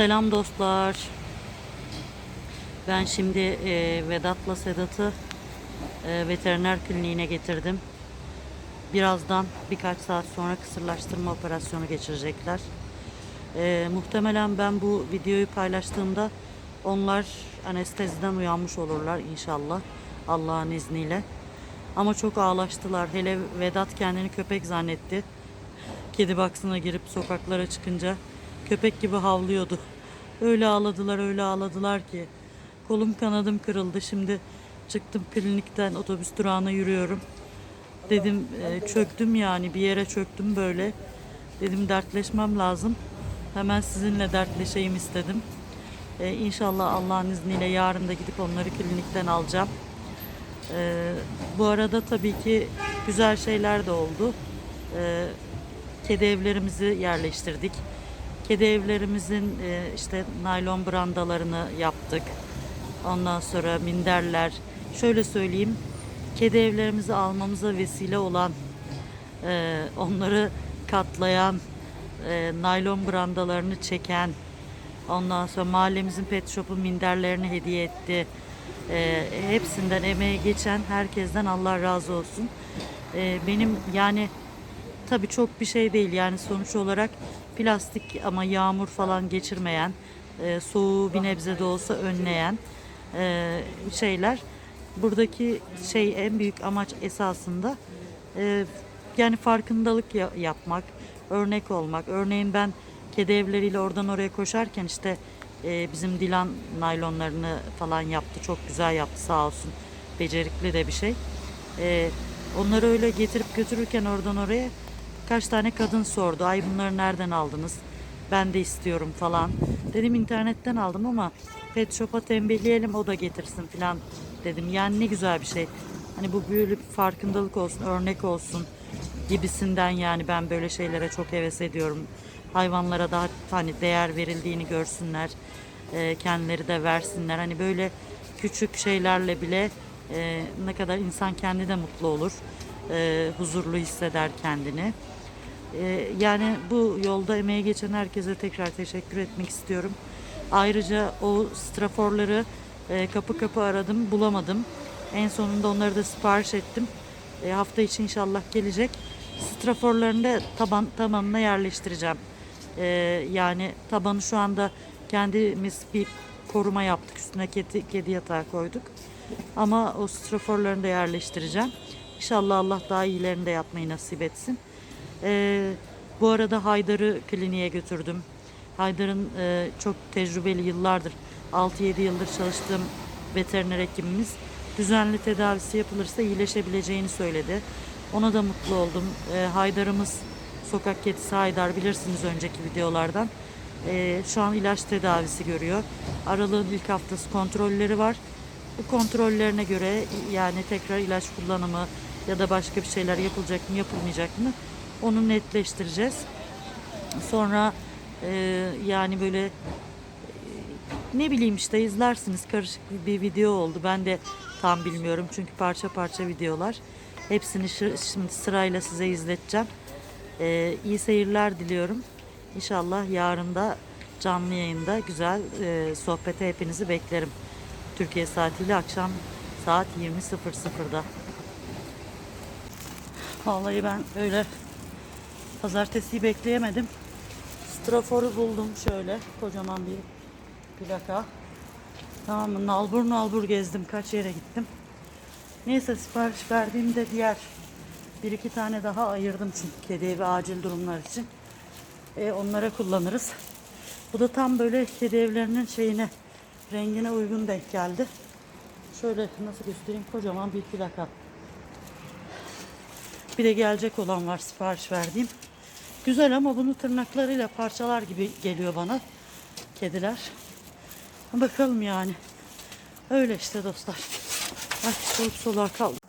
Selam dostlar. Ben şimdi e, Vedat'la Sedat'ı e, veteriner kliniğine getirdim. Birazdan birkaç saat sonra kısırlaştırma operasyonu geçirecekler. E, muhtemelen ben bu videoyu paylaştığımda onlar anesteziden uyanmış olurlar inşallah. Allah'ın izniyle. Ama çok ağlaştılar. Hele Vedat kendini köpek zannetti. Kedi baksına girip sokaklara çıkınca köpek gibi havlıyordu. Öyle ağladılar, öyle ağladılar ki. Kolum kanadım kırıldı. Şimdi çıktım klinikten otobüs durağına yürüyorum. Dedim e, çöktüm yani bir yere çöktüm böyle. Dedim dertleşmem lazım. Hemen sizinle dertleşeyim istedim. E, inşallah Allah'ın izniyle yarın da gidip onları klinikten alacağım. E, bu arada tabii ki güzel şeyler de oldu. E, kedi evlerimizi yerleştirdik. Kedi evlerimizin e, işte naylon brandalarını yaptık. Ondan sonra minderler. Şöyle söyleyeyim. Kedi evlerimizi almamıza vesile olan, e, onları katlayan, e, naylon brandalarını çeken, ondan sonra mahallemizin pet shop'u minderlerini hediye etti. Hepsinden emeği geçen herkesten Allah razı olsun. Benim yani tabii çok bir şey değil yani sonuç olarak plastik ama yağmur falan geçirmeyen, e, soğuğu bir nebze de olsa önleyen e, şeyler. Buradaki şey en büyük amaç esasında e, yani farkındalık ya- yapmak, örnek olmak. Örneğin ben kedi evleriyle oradan oraya koşarken işte e, bizim Dilan naylonlarını falan yaptı. Çok güzel yaptı sağ olsun. Becerikli de bir şey. E, onları öyle getirip götürürken oradan oraya kaç tane kadın sordu. Ay bunları nereden aldınız? Ben de istiyorum falan. Dedim internetten aldım ama pet shop'a tembihleyelim o da getirsin falan dedim. Yani ne güzel bir şey. Hani bu böyle bir farkındalık olsun, örnek olsun gibisinden yani ben böyle şeylere çok heves ediyorum. Hayvanlara daha hani değer verildiğini görsünler. e, kendileri de versinler. Hani böyle küçük şeylerle bile e, ne kadar insan kendi de mutlu olur. e, huzurlu hisseder kendini. Ee, yani bu yolda emeği geçen herkese tekrar teşekkür etmek istiyorum. Ayrıca o straforları e, kapı kapı aradım, bulamadım. En sonunda onları da sipariş ettim. E, hafta içi inşallah gelecek. Straforlarını da taban tamamına yerleştireceğim. E, yani tabanı şu anda kendimiz bir koruma yaptık. Üstüne kedi, kedi yatağı koyduk. Ama o straforlarını da yerleştireceğim. İnşallah Allah daha iyilerini de yapmayı nasip etsin. Ee, bu arada Haydar'ı kliniğe götürdüm. Haydar'ın e, çok tecrübeli yıllardır 6-7 yıldır çalıştığım veteriner hekimimiz düzenli tedavisi yapılırsa iyileşebileceğini söyledi. Ona da mutlu oldum. Ee, Haydar'ımız sokak kedisi Haydar bilirsiniz önceki videolardan. Ee, şu an ilaç tedavisi görüyor. Aralığın ilk haftası kontrolleri var. Bu kontrollerine göre yani tekrar ilaç kullanımı ya da başka bir şeyler yapılacak mı yapılmayacak mı onu netleştireceğiz. Sonra e, yani böyle e, ne bileyim işte izlersiniz karışık bir, video oldu. Ben de tam bilmiyorum çünkü parça parça videolar. Hepsini şi- şimdi sırayla size izleteceğim. E, iyi seyirler diliyorum. İnşallah yarın da canlı yayında güzel e, sohbete hepinizi beklerim. Türkiye saatiyle akşam saat 20.00'da. Vallahi ben öyle pazartesiyi bekleyemedim. Strafor'u buldum şöyle kocaman bir plaka. Tamam mı? Nalbur nalbur gezdim. Kaç yere gittim. Neyse sipariş verdiğimde diğer bir iki tane daha ayırdım çünkü kedi evi acil durumlar için. E, onlara kullanırız. Bu da tam böyle kedi evlerinin şeyine rengine uygun denk geldi. Şöyle nasıl göstereyim kocaman bir plaka. Bir de gelecek olan var sipariş verdiğim. Güzel ama bunu tırnaklarıyla parçalar gibi geliyor bana kediler. Bakalım yani. Öyle işte dostlar. Ay soluk soluğa kaldım.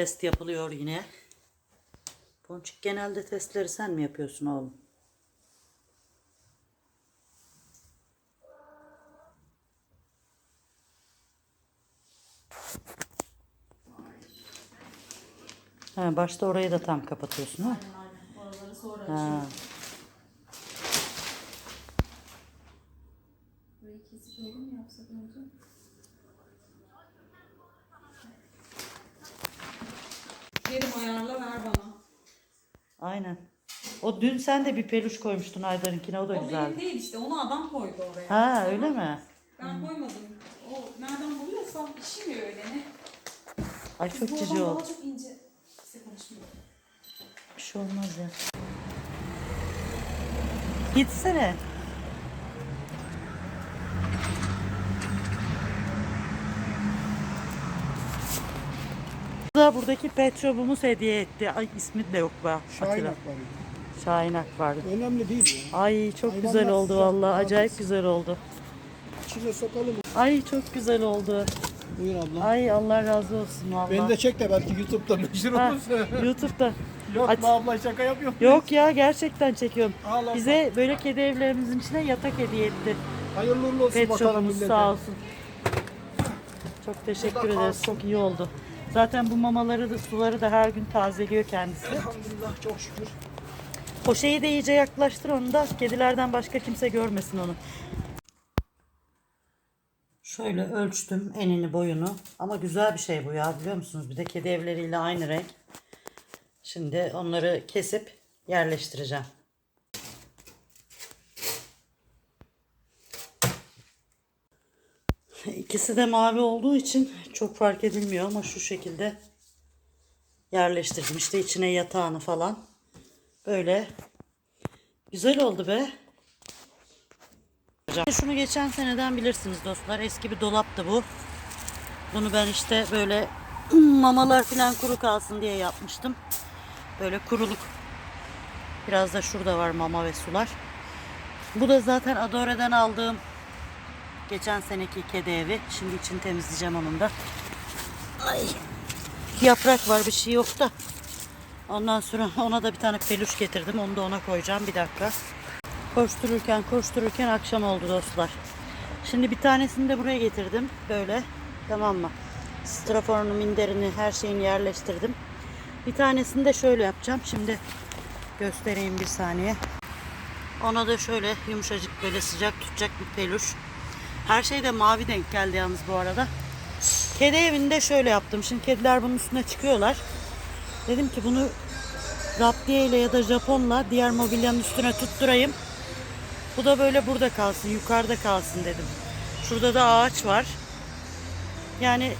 Test yapılıyor yine. Ponçik genelde testleri sen mi yapıyorsun oğlum? Ha, başta orayı da tam kapatıyorsun ha? Ha. burayı kesip öyle mi yapsak önce? Dedim ayarla ver bana. Aynen. O dün sen de bir peluş koymuştun Aydar'ınkine o da O benim güzeldi. değil işte onu adam koydu oraya. Ha öyle mi? Ben koymadım. O nereden buluyorsam işimiyor öyle ne? Ay çok Bu cici adam oldu. daha çok ince. Size konuşmuyor. Bir şey olmaz ya. Gitsene. Bu da buradaki pet shop'umuz hediye etti. Ay ismi de yok be. Şahin Atilla. Şahin Akbar. Önemli değil ya. Ay çok Hayvanlar güzel oldu güzel, vallahi. rahat Acayip etsin. güzel oldu. İçine sokalım. Ay çok güzel oldu. Buyur abla. Ay Allah razı olsun vallahi. Beni de çek de belki YouTube'da meşhur Ha, olursun. YouTube'da. Yok Aç- abla şaka yapıyor. Yok ya gerçekten çekiyorum. Al abla. Bize böyle kedi evlerimizin içine yatak hediye etti. Hayırlı uğurlu olsun Pet bakalım shop'umuz millete. sağ olsun. Çok teşekkür Burada ederiz. kalsın. Çok iyi oldu. Zaten bu mamaları da suları da her gün tazeliyor kendisi. Elhamdülillah çok şükür. O şeyi de iyice yaklaştır onu da kedilerden başka kimse görmesin onu. Şöyle ölçtüm enini boyunu ama güzel bir şey bu ya biliyor musunuz? Bir de kedi evleriyle aynı renk. Şimdi onları kesip yerleştireceğim. İkisi de mavi olduğu için çok fark edilmiyor ama şu şekilde yerleştirdim. İşte içine yatağını falan. Böyle güzel oldu be. Şunu geçen seneden bilirsiniz dostlar. Eski bir dolaptı bu. Bunu ben işte böyle mamalar falan kuru kalsın diye yapmıştım. Böyle kuruluk. Biraz da şurada var mama ve sular. Bu da zaten Adore'den aldığım geçen seneki kedi evi. Şimdi içini temizleyeceğim onun da. Ay. Yaprak var bir şey yok da. Ondan sonra ona da bir tane peluş getirdim. Onu da ona koyacağım. Bir dakika. Koştururken koştururken akşam oldu dostlar. Şimdi bir tanesini de buraya getirdim. Böyle. Tamam mı? Straforunu, minderini, her şeyini yerleştirdim. Bir tanesini de şöyle yapacağım. Şimdi göstereyim bir saniye. Ona da şöyle yumuşacık böyle sıcak tutacak bir peluş. Her şey de mavi denk geldi yalnız bu arada. Kedi evinde şöyle yaptım. Şimdi kediler bunun üstüne çıkıyorlar. Dedim ki bunu raptiye ile ya da Japonla diğer mobilyanın üstüne tutturayım. Bu da böyle burada kalsın, yukarıda kalsın dedim. Şurada da ağaç var. Yani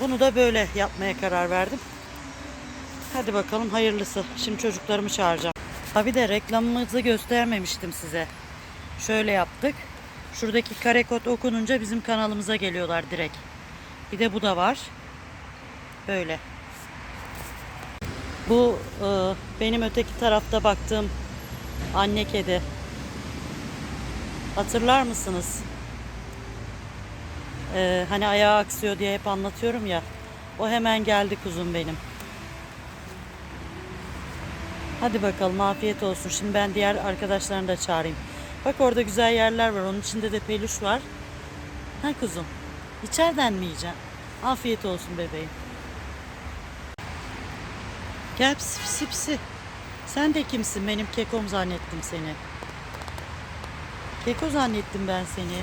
bunu da böyle yapmaya karar verdim. Hadi bakalım hayırlısı. Şimdi çocuklarımı çağıracağım. Ha bir de reklamımızı göstermemiştim size. Şöyle yaptık. Şuradaki kare kod okununca bizim kanalımıza geliyorlar direkt. Bir de bu da var. Böyle. Bu e, benim öteki tarafta baktığım anne kedi. Hatırlar mısınız? E, hani ayağı aksıyor diye hep anlatıyorum ya. O hemen geldi kuzum benim. Hadi bakalım afiyet olsun. Şimdi ben diğer arkadaşlarını da çağırayım. Bak orada güzel yerler var. Onun içinde de peluş var. Ha kuzum. İçeriden mi yiyeceksin? Afiyet olsun bebeğim. Gel pisi pisi pisi. Sen de kimsin? Benim kekom zannettim seni. Keko zannettim ben seni.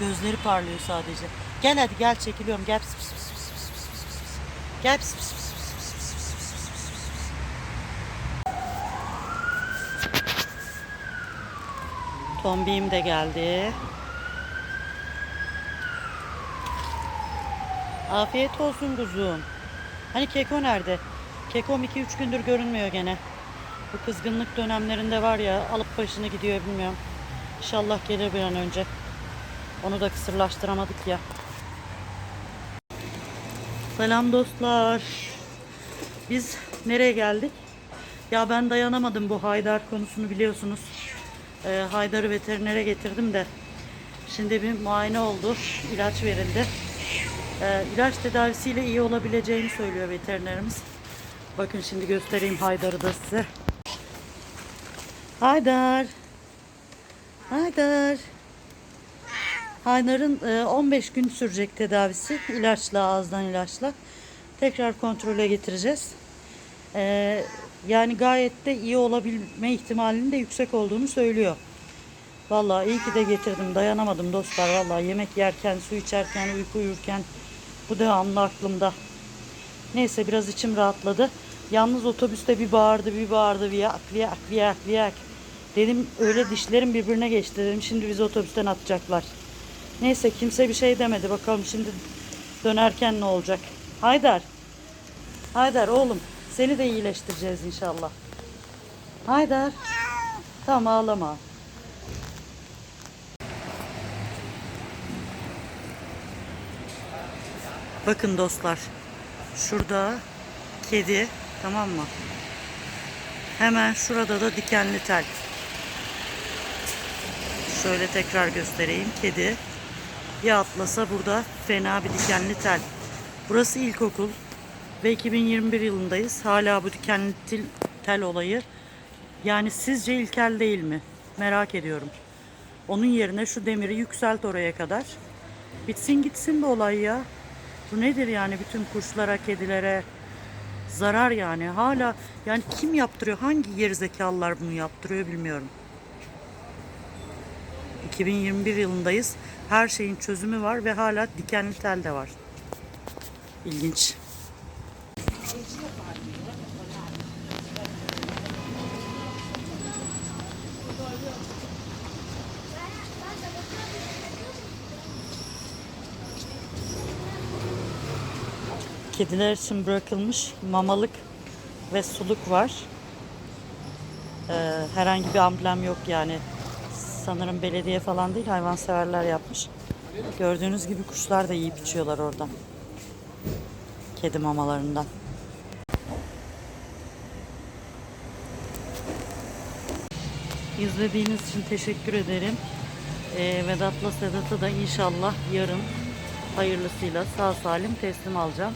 Gözleri parlıyor sadece. Gel hadi gel çekiliyorum. Gel pisi pisi pisi pisi pisi pisi pisi. Gel pisi pisi pisi pisi pisi pisi pisi pisi pisi pisi pisi. Tombiğim de geldi. Afiyet olsun kuzum. Hani Keko nerede? Kekom 2-3 gündür görünmüyor gene. Bu kızgınlık dönemlerinde var ya alıp başını gidiyor bilmiyorum. İnşallah gelir bir an önce. Onu da kısırlaştıramadık ya. Selam dostlar. Biz nereye geldik? Ya ben dayanamadım bu Haydar konusunu biliyorsunuz. Ee, Haydar'ı veterinere getirdim de. Şimdi bir muayene oldu. ilaç verildi. Ee, ilaç tedavisiyle iyi olabileceğini söylüyor veterinerimiz. Bakın şimdi göstereyim Haydar'ı da size. Haydar. Haydar. Haydar'ın e, 15 gün sürecek tedavisi. ilaçla, ağızdan ilaçla. Tekrar kontrole getireceğiz. Ee, yani gayet de iyi olabilme ihtimalinin de yüksek olduğunu söylüyor. Vallahi iyi ki de getirdim. Dayanamadım dostlar. Vallahi yemek yerken, su içerken, uyku uyurken bu devamlı aklımda. Neyse biraz içim rahatladı. Yalnız otobüste bir bağırdı, bir bağırdı. Viyak, viyak, viyak, viyak. Dedim öyle dişlerim birbirine geçti dedim. Şimdi bizi otobüsten atacaklar. Neyse kimse bir şey demedi. Bakalım şimdi dönerken ne olacak. Haydar. Haydar oğlum seni de iyileştireceğiz inşallah. Haydar. Tamam ağlama. Bakın dostlar. Şurada kedi tamam mı? Hemen şurada da dikenli tel. Şöyle tekrar göstereyim. Kedi ya atlasa burada fena bir dikenli tel. Burası ilkokul ve 2021 yılındayız. Hala bu dikenli tel, olayı. Yani sizce ilkel değil mi? Merak ediyorum. Onun yerine şu demiri yükselt oraya kadar. Bitsin gitsin bu olay ya. Bu nedir yani bütün kuşlara, kedilere zarar yani. Hala yani kim yaptırıyor? Hangi gerizekalılar bunu yaptırıyor bilmiyorum. 2021 yılındayız. Her şeyin çözümü var ve hala dikenli tel de var. İlginç. Kediler için bırakılmış mamalık ve suluk var. Ee, herhangi bir amblem yok yani. Sanırım belediye falan değil hayvanseverler yapmış. Gördüğünüz gibi kuşlar da yiyip içiyorlar oradan. Kedi mamalarından. İzlediğiniz için teşekkür ederim. Ee, Vedat'la Sedat'ı da inşallah yarın hayırlısıyla sağ salim teslim alacağım.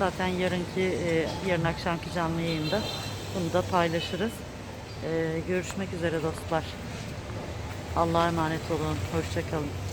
Zaten yarınki e, yarın akşamki canlı yayında bunu da paylaşırız. Ee, görüşmek üzere dostlar. Allah'a emanet olun. Hoşçakalın.